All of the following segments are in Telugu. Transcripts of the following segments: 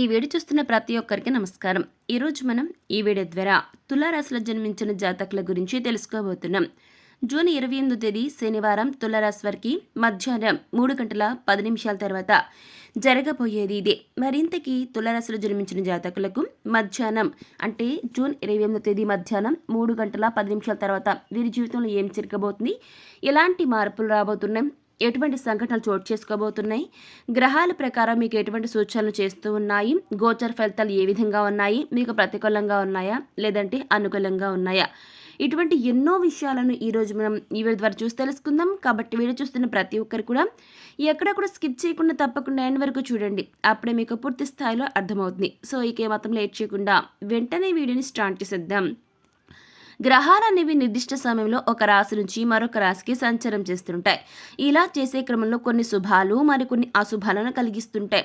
ఈ వీడియో చూస్తున్న ప్రతి ఒక్కరికి నమస్కారం. ఈరోజు మనం ఈ వీడియో ద్వారా తులారాశిలో జన్మించిన జాతకుల గురించి తెలుసుకోబోతున్నాం. జూన్ ఇరవై ఎనిమిదో తేదీ శనివారం తులారాశి వారికి మధ్యాహ్నం మూడు గంటల పది నిమిషాల తర్వాత జరగబోయేది ఇదే. మరింతకీ తులారాశిలో జన్మించిన జాతకులకు మధ్యాహ్నం అంటే జూన్ ఇరవై ఎనిమిదో తేదీ మధ్యాహ్నం మూడు గంటల పది నిమిషాల తర్వాత వీరి జీవితంలో ఏం జరగబోతుంది? ఎలాంటి మార్పులు రాబోతున్నాయి? ఎటువంటి సంఘటనలు చోటు చేసుకోబోతున్నాయి? గ్రహాల ప్రకారం మీకు ఎటువంటి సూచనలు చేస్తూ ఉన్నాయి? గోచర ఫలితాలు ఏ విధంగా ఉన్నాయి? మీకు ప్రతికూలంగా ఉన్నాయా? లేదంటే అనుకూలంగా ఉన్నాయా? ఇటువంటి ఎన్నో విషయాలను ఈరోజు మనం ఈ వీడియో ద్వారా చూసి తెలుసుకుందాం. కాబట్టి వీడియో చూస్తున్న ప్రతి ఒక్కరు కూడా ఎక్కడ కూడా స్కిప్ చేయకుండా తప్పకుండా ఎండ్ వరకు చూడండి. అప్పుడే మీకు పూర్తి స్థాయిలో అర్థమవుతుంది. సో ఇక మాత్రం లేట్ చేయకుండా వెంటనే వీడియోని స్టార్ట్ చేసేద్దాం. గ్రహాలు అనేవి నిర్దిష్ట సమయంలో ఒక రాశి నుంచి మరొక రాశికి సంచారం చేస్తుంటాయి. ఇలా చేసే క్రమంలో కొన్ని శుభాలు మరికొన్ని అశుభాలను కలిగిస్తుంటాయి.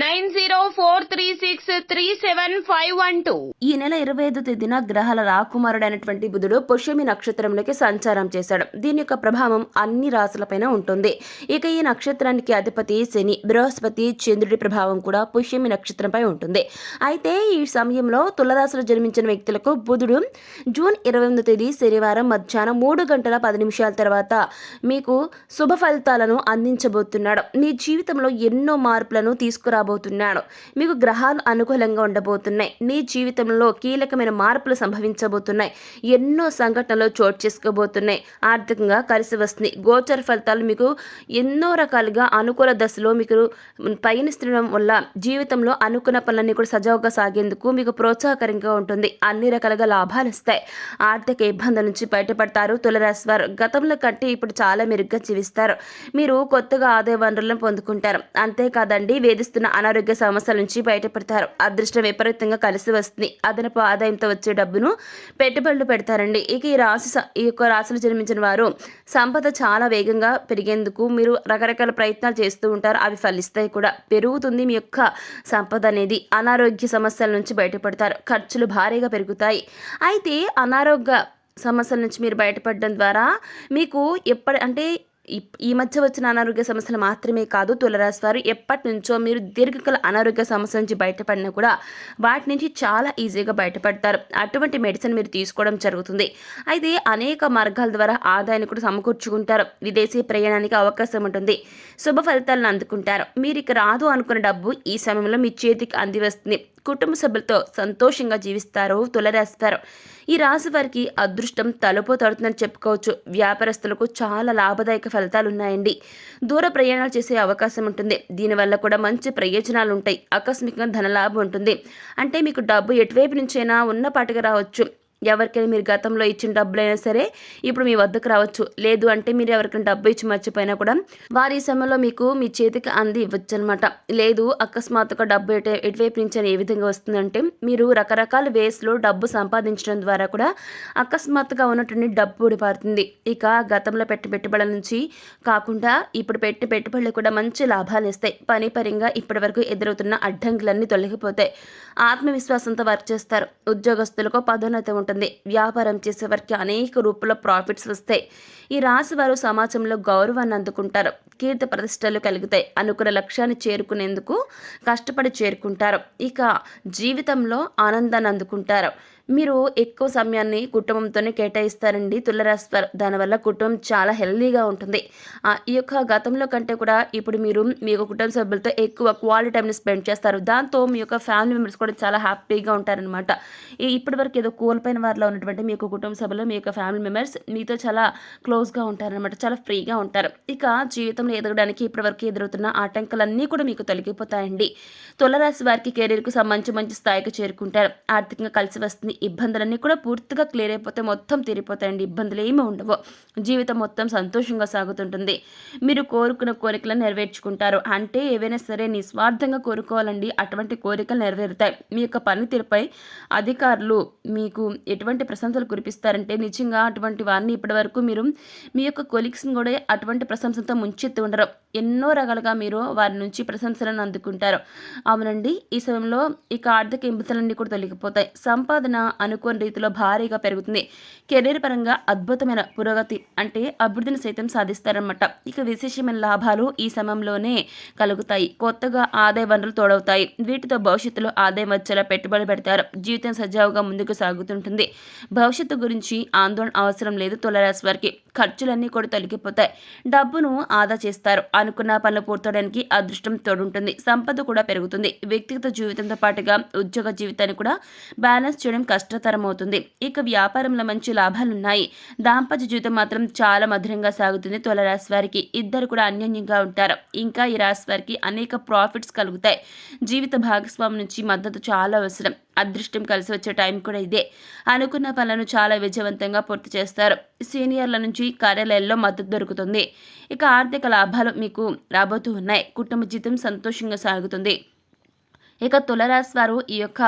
nine zero four three six three seven five one two. ఈ నెల ఇరవై ఐదు తేదీన గ్రహాల రాకుమారుడైనటువంటి బుధుడు పుష్యమి నక్షత్రంలోకి సంచారం చేశాడు. దీని యొక్క ప్రభావం అన్ని రాశులపైన ఉంటుంది. ఇక ఈ నక్షత్రానికి అధిపతి శని బృహస్పతి చంద్రుడి ప్రభావం కూడా పుష్యమి నక్షత్రంపై ఉంటుంది. అయితే ఈ సమయంలో తులరాశిలో జన్మించిన వ్యక్తులకు బుధుడు జూన్ ఇరవై ఎనిమిదో తేదీ శనివారం మధ్యాహ్నం మూడు గంటల పది నిమిషాల తర్వాత మీకు శుభ ఫలితాలను అందించబోతున్నాడు. మీ జీవితంలో ఎన్నో మార్పులను కాబోతున్నాడు మీకు గ్రహాలు అనుకూలంగా ఉండబోతున్నాయి. మీ జీవితంలో కీలకమైన మార్పులు సంభవించబోతున్నాయి. ఎన్నో సంఘటనలు చోటు చేసుకోబోతున్నాయి. ఆర్థికంగా కలిసి వస్తుంది. గోచర ఫలితాలు మీకు ఎన్నో రకాలుగా అనుకూల దశలో మీకు పయనిస్తుండడం వల్ల జీవితంలో అనుకున్న పనులన్నీ కూడా సజావుగా సాగేందుకు మీకు ప్రోత్సాహకరంగా ఉంటుంది. అన్ని రకాలుగా లాభాలు ఇస్తాయి ఆర్థిక ఇబ్బందుల నుంచి బయటపడతారు. తులరాశి వారు గతంలో కంటే ఇప్పుడు చాలా మెరుగ్గా జీవిస్తారు. మీరు కొత్తగా ఆదాయ వనరులను పొందుకుంటారు. అంతేకాదండి వేధిస్తున్న అనారోగ్య సమస్యల నుంచి బయటపడతారు. అదృష్టం విపరీతంగా కలిసి వస్తుంది. అదనపు ఆదాయంతో వచ్చే డబ్బును పెట్టుబడులు పెడతారండి. ఇక ఈ రాశి స- ఈ యొక్క రాశిలో జన్మించిన వారు సంపద చాలా వేగంగా పెరిగేందుకు మీరు రకరకాల ప్రయత్నాలు చేస్తూ ఉంటారు. అవి ఫలిస్తాయి కూడా. పెరుగుతుంది మీ యొక్క సంపద అనేది. అనారోగ్య సమస్యల నుంచి బయటపడతారు. ఖర్చులు భారీగా పెరుగుతాయి. అయితే అనారోగ్య సమస్యల నుంచి మీరు బయటపడడం ద్వారా మీకు ఎప్పటి అంటే ఈ మధ్య వచ్చిన అనారోగ్య సమస్యలు మాత్రమే కాదు తులరాశి వారు ఎప్పటి నుంచో మీరు దీర్ఘకాల అనారోగ్య సమస్య నుంచి బయటపడినా కూడా వాటి నుంచి చాలా ఈజీగా బయటపడతారు. అటువంటి మెడిసిన్ మీరు తీసుకోవడం జరుగుతుంది. అయితే అనేక మార్గాల ద్వారా ఆదాయాన్ని కూడా సమకూర్చుకుంటారు. విదేశీ ప్రయాణానికి అవకాశం ఉంటుంది. శుభ ఫలితాలను అందుకుంటారు. మీరు ఇక రాదు అనుకున్న డబ్బు ఈ సమయంలో మీ చేతికి అంది వస్తుంది. కుటుంబ సభ్యులతో సంతోషంగా జీవిస్తారు తులరాస్తారు ఈ రాశి వారికి అదృష్టం తలుపు తడుతుందని చెప్పుకోవచ్చు. వ్యాపారస్తులకు చాలా లాభదాయక ఫలితాలు ఉన్నాయండి దూర ప్రయాణాలు చేసే అవకాశం ఉంటుంది. దీనివల్ల కూడా మంచి ప్రయోజనాలు ఉంటాయి ఆకస్మికంగా ధనలాభం ఉంటుంది. అంటే మీకు డబ్బు ఎటువైపు నుంచైనా ఉన్నపాటుగా రావచ్చు. ఎవరికైనా మీరు గతంలో ఇచ్చిన డబ్బులైనా సరే ఇప్పుడు మీ వద్దకు రావచ్చు. లేదు అంటే మీరు ఎవరికైనా డబ్బు ఇచ్చి మర్చిపోయినా కూడా వారి సమయంలో మీకు మీ చేతికి అంది ఇవ్వచ్చు అనమాట లేదు అకస్మాత్తుగా డబ్బు ఎటు ఎటువైపు నుంచి అని ఏ విధంగా వస్తుందంటే మీరు రకరకాల వేస్లో డబ్బు సంపాదించడం ద్వారా కూడా అకస్మాత్తుగా ఉన్నటువంటి డబ్బు ఊడిపారుతుంది. ఇక గతంలో పెట్టి పెట్టుబడుల నుంచి కాకుండా ఇప్పుడు పెట్టి పెట్టుబడులు కూడా మంచి లాభాలు ఇస్తాయి పని పరంగా ఇప్పటి వరకు ఎదురవుతున్న అడ్డంకులన్నీ తొలగిపోతాయి. ఆత్మవిశ్వాసంతో వర్క్ చేస్తారు. ఉద్యోగస్తులకు పదోన్నతి ఉంటుంది. వ్యాపారం చేసే వారికి అనేక రూపాల ప్రాఫిట్స్ వస్తాయి. ఈ రాశి వారు సమాజంలో గౌరవాన్ని అందుకుంటారు. కీర్తి ప్రతిష్టలు కలుగుతాయి. అనుకున్న లక్ష్యాన్ని చేరుకునేందుకు కష్టపడి చేరుకుంటారు. ఇక జీవితంలో ఆనందాన్ని అందుకుంటారు. మీరు ఎక్కువ సమయాన్ని కుటుంబంతోనే కేటాయిస్తారండి. తులరాశి వారు దానివల్ల కుటుంబం చాలా హెల్దీగా ఉంటుంది. ఈ యొక్క గతంలో కంటే కూడా ఇప్పుడు మీరు మీ యొక్క కుటుంబ సభ్యులతో ఎక్కువ క్వాలిటీ టైంని స్పెండ్ చేస్తారు. దాంతో మీ యొక్క ఫ్యామిలీ మెంబర్స్ కూడా చాలా హ్యాపీగా ఉంటారనమాట ఈ ఇప్పటివరకు ఏదో కోల్పోయిన వారిలో ఉన్నటువంటి మీ యొక్క కుటుంబ సభ్యులు మీ యొక్క ఫ్యామిలీ మెంబర్స్ మీతో చాలా క్లోజ్గా ఉంటారనమాట చాలా ఫ్రీగా ఉంటారు. ఇక జీవితంలో ఎదగడానికి ఇప్పటివరకు ఎదురవుతున్న ఆటంకాలన్నీ కూడా మీకు తొలగిపోతాయండి. తులరాశి వారికి కెరీర్కు సంబంధించి మంచి స్థాయికి చేరుకుంటారు. ఆర్థికంగా కలిసి వస్తుంది. ఇబ్బందులన్నీ కూడా పూర్తిగా క్లియర్ అయిపోతే మొత్తం తీరిపోతాయండి. ఇబ్బందులు ఏమీ ఉండవు. జీవితం మొత్తం సంతోషంగా సాగుతుంటుంది. మీరు కోరుకున్న కోరికలను నెరవేర్చుకుంటారు. అంటే ఏవైనా సరే నిస్వార్థంగా కోరుకోవాలండి. అటువంటి కోరికలు నెరవేరుతాయి. మీ యొక్క పనితీరుపై అధికారులు మీకు ఎటువంటి ప్రశంసలు కురిపిస్తారంటే నిజంగా అటువంటి వారిని ఇప్పటి వరకు మీరు మీ యొక్క కొలీగ్స్ని కూడా అటువంటి ప్రశంసలతో ముంచెత్తి ఉండరు. ఎన్నో రకాలుగా మీరు వారి నుంచి ప్రశంసలను అందుకుంటారు. అవునండి. ఈ సమయంలో ఇక ఆర్థిక ఇబ్బందులన్నీ కూడా తొలగిపోతాయి. సంపాదన అనుకోని రీతిలో భారీగా పెరుగుతుంది. కెరీర్ పరంగా అద్భుతమైన పురోగతి అంటే అభివృద్ధిని సైతం సాధిస్తారన్నమాట. ఇక విశేషమైన లాభాలు ఈ సమయంలోనే కలుగుతాయి. కొత్తగా ఆదాయ వనరులు తోడవుతాయి. వీటితో భవిష్యత్తులో ఆదాయం వచ్చేలా పెట్టుబడి పెడతారు. జీవితం సజావుగా ముందుకు సాగుతుంటుంది. భవిష్యత్తు గురించి ఆందోళన అవసరం లేదు తులరాశి వారికి. ఖర్చులన్నీ కూడా తొలగిపోతాయి. డబ్బును ఆదా చేస్తారు. అనుకున్న పనులు పూర్తవడానికి అదృష్టం తోడుంటుంది. సంపద కూడా పెరుగుతుంది. వ్యక్తిగత జీవితంతో పాటుగా ఉద్యోగ జీవితాన్ని కూడా బ్యాలెన్స్ చేయడం కష్టం. అవుతుంది ఇక వ్యాపారంలో మంచి లాభాలున్నాయి. దాంపత్య జీవితం మాత్రం చాలా మధురంగా సాగుతుంది. తులరాశి వారికి ఇద్దరు కూడా అన్యోన్యంగా ఉంటారు. ఇంకా ఈ రాశి వారికి అనేక ప్రాఫిట్స్ కలుగుతాయి. జీవిత భాగస్వామి నుంచి మద్దతు చాలా అవసరం. అదృష్టం కలిసి వచ్చే టైం కూడా ఇదే. అనుకున్న పనులను చాలా విజయవంతంగా పూర్తి చేస్తారు. సీనియర్ల నుంచి కార్యాలయాల్లో మద్దతు దొరుకుతుంది. ఇక ఆర్థిక లాభాలు మీకు రాబోతూ ఉన్నాయి. కుటుంబ జీవితం సంతోషంగా సాగుతుంది. ఇక తులరాశి వారు ఈ యొక్క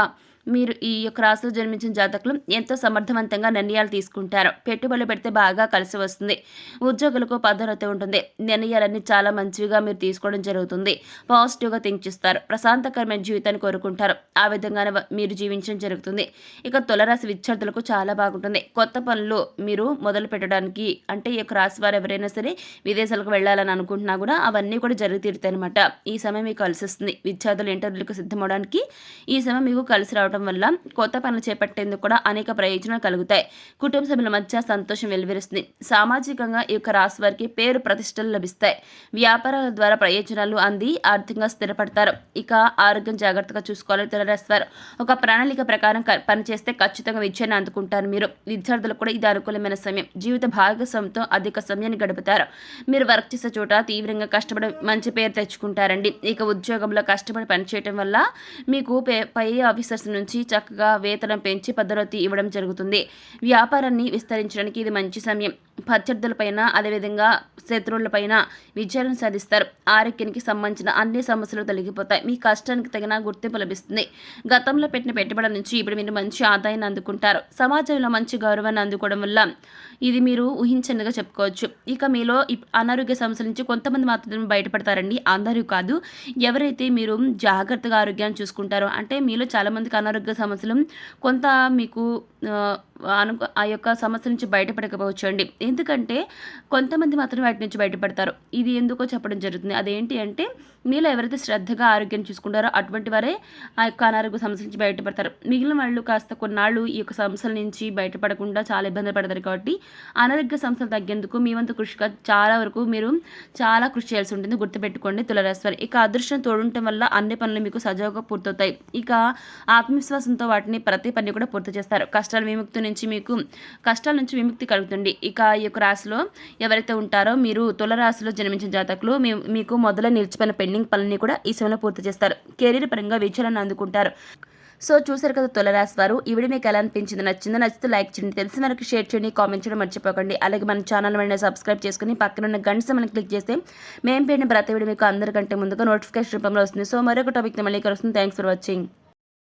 మీరు ఈ యొక్క రాశిలో జన్మించిన జాతకులు ఎంతో సమర్థవంతంగా నిర్ణయాలు తీసుకుంటారు. పెట్టుబడులు పెడితే బాగా కలిసి వస్తుంది. ఉద్యోగులకు పద్ధతి ఉంటుంది. నిర్ణయాలన్నీ చాలా మంచిగా మీరు తీసుకోవడం జరుగుతుంది. పాజిటివ్గా థింక్ చేస్తారు. ప్రశాంతకరమైన జీవితాన్ని కోరుకుంటారు. ఆ విధంగానే మీరు జీవించడం జరుగుతుంది. ఇక తులరాశి విద్యార్థులకు చాలా బాగుంటుంది. కొత్త పనులు మీరు మొదలు పెట్టడానికి అంటే ఈ యొక్క రాశి వారు ఎవరైనా సరే విదేశాలకు వెళ్ళాలని అనుకుంటున్నా కూడా అవన్నీ కూడా జరిగి తీరుతాయి అనమాట ఈ సమయం మీకు కలిసి వస్తుంది. విద్యార్థులు ఇంటర్వ్యూలకు సిద్ధమవడానికి ఈ సమయం మీకు కలిసి రావడం వల్ల కొత్త పనులు చేపట్టేందుకు కూడా అనేక ప్రయోజనాలు కలుగుతాయి. కుటుంబ సభ్యుల మధ్య సంతోషం వెలువరిస్తుంది సామాజికంగా ఈ యొక్క రాశి వారికి పేరు ప్రతిష్టలు లభిస్తాయి. వ్యాపారాల ద్వారా ప్రయోజనాలు అంది ఆర్థికంగా స్థిరపడతారు. ఇక ఆరోగ్యం జాగ్రత్తగా చూసుకోవాలి తులరాశి వారు ఒక ప్రణాళిక ప్రకారం క- పనిచేస్తే ఖచ్చితంగా విజయాన్ని అందుకుంటారు మీరు. విద్యార్థులకు కూడా ఇది అనుకూలమైన సమయం. జీవిత భాగస్వామితో అధిక సమయాన్ని గడుపుతారు. మీరు వర్క్ చేసే చోట తీవ్రంగా కష్టపడి మంచి పేరు తెచ్చుకుంటారండి. ఇక ఉద్యోగంలో కష్టపడి పనిచేయటం వల్ల మీకు పే- పై ఆఫీసర్స్ నుంచి చక్కగా వేతనం పెంచి పదోన్నతి ఇవ్వడం జరుగుతుంది. వ్యాపారాన్ని విస్తరించడానికి ఇది మంచి సమయం. ప్రత్యర్థులపైన అదేవిధంగా శత్రువులపైన విజయాలను సాధిస్తారు. ఆరోగ్యానికి సంబంధించిన అన్ని సమస్యలు తొలగిపోతాయి. మీ కష్టానికి తగిన గుర్తింపు లభిస్తుంది. గతంలో పెట్టిన పెట్టుబడుల నుంచి ఇప్పుడు మీరు మంచి ఆదాయాన్ని అందుకుంటారు. సమాజంలో మంచి గౌరవాన్ని అందుకోవడం వల్ల ఇది మీరు ఊహించనిగా చెప్పుకోవచ్చు. ఇక మీలో ఇప్- అనారోగ్య సమస్యల నుంచి కొంతమంది మాత్రమే బయటపడతారండి. అందరూ కాదు. ఎవరైతే మీరు జాగ్రత్తగా ఆరోగ్యాన్ని చూసుకుంటారో అంటే మీలో చాలామందికి అనారోగ్య సమస్యలు కొంత మీకు ఆ, ఆ యొక్క సమస్య నుంచి బయటపడకపోవచ్చు అండి ఎందుకంటే కొంతమంది మాత్రమే వాటి నుంచి బయటపడతారు. ఇది ఎందుకో చెప్పడం జరుగుతుంది. అదేంటి అంటే మీలో ఎవరైతే శ్రద్ధగా ఆరోగ్యం చూసుకుంటారో అటువంటి వారే ఆ యొక్క అనారోగ్య సమస్య నుంచి బయటపడతారు. మిగిలిన వాళ్ళు కాస్త కొన్నాళ్ళు ఈ యొక్క సమస్యల నుంచి బయటపడకుండా చాలా ఇబ్బంది పడతారు కాబట్టి అనారోగ్య సమస్యలు తగ్గేందుకు మీ వంతు కృషిగా చాలా వరకు మీరు చాలా కృషి చేయాల్సి ఉంటుంది. గుర్తుపెట్టుకోండి తులరాశి ఇక అదృష్టం తోడుంటం వల్ల అన్ని పనులు మీకు సజావుగా పూర్తవుతాయి. ఇక ఆత్మవిశ్వాసంతో వాటిని ప్రతి పని కూడా పూర్తి చేస్తారు. కష్టాల విముక్తి నుంచి మీకు కష్టాల నుంచి విముక్తి కలుగుతుంది. ఇక ఈ యొక్క రాశిలో ఎవరైతే ఉంటారో మీరు తులరాశిలో జన్మించిన జాతకులు మీ మీకు మొదల నిలిచిపోయిన పెండింగ్ పనులని కూడా ఈ సమయంలో పూర్తి చేస్తారు. కెరీర్ పరంగా విజయాలను అందుకుంటారు. సో చూసారు కదా తులరాశి వారు. ఇవిడ మీకు ఎలా అనిపించింది నచ్చిందో నచ్చితే లైక్ చేయండి. తెలిసిన వరకు షేర్ చేయండి కామెంట్ చేయడం మర్చిపోకండి. అలాగే మన ఛానల్ వెంటనే సబ్స్క్రైబ్ చేసుకుని పక్కన ఉన్న గంట సమయం క్లిక్ చేస్తే మేము పెట్టిన ప్రతి వీడియో మీకు అందరికంటే ముందుగా నోటిఫికేషన్ రూపంలో వస్తుంది. సో మరొక టాపిక్ మళ్ళీ కలుస్తుంది థ్యాంక్స్ ఫర్ వాచింగ్.